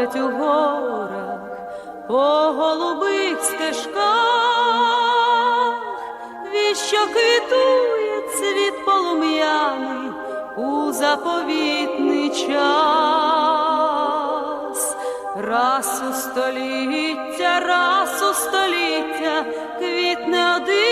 ходять у горах, по голубих стежках, віщо китує цвіт полум'яний у заповітний час, раз у століття, раз у століття, квітне один.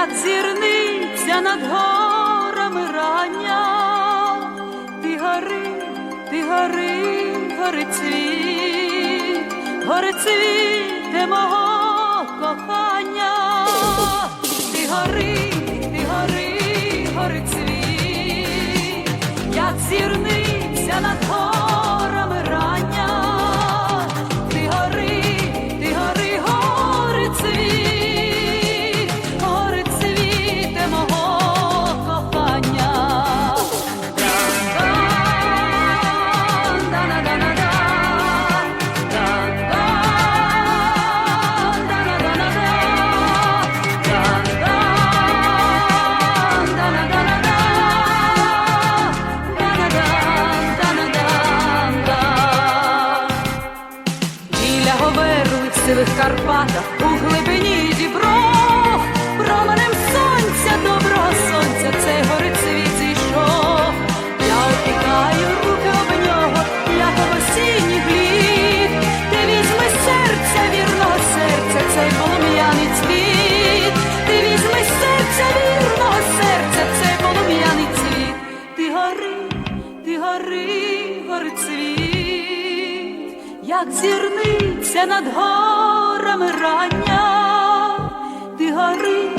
як зірниця над горами рання, ти гори, ти гори, гори цвіт, гори цвіте мого кохання, ти гори, ти гори, гори цвіт, як зірниця. зірниця над горами рання, ти гори,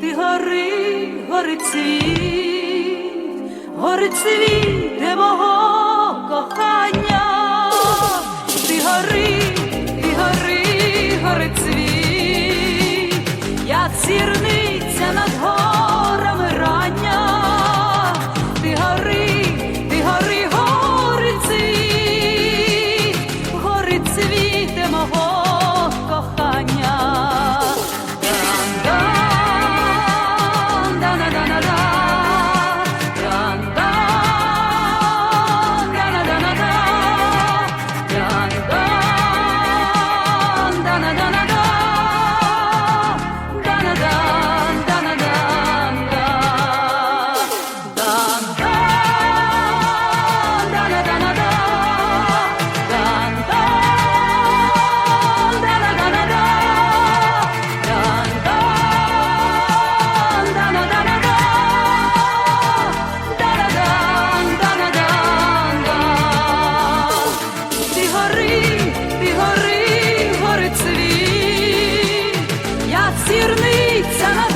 ти гори, гори цвіт, гори цвіт. сірниця.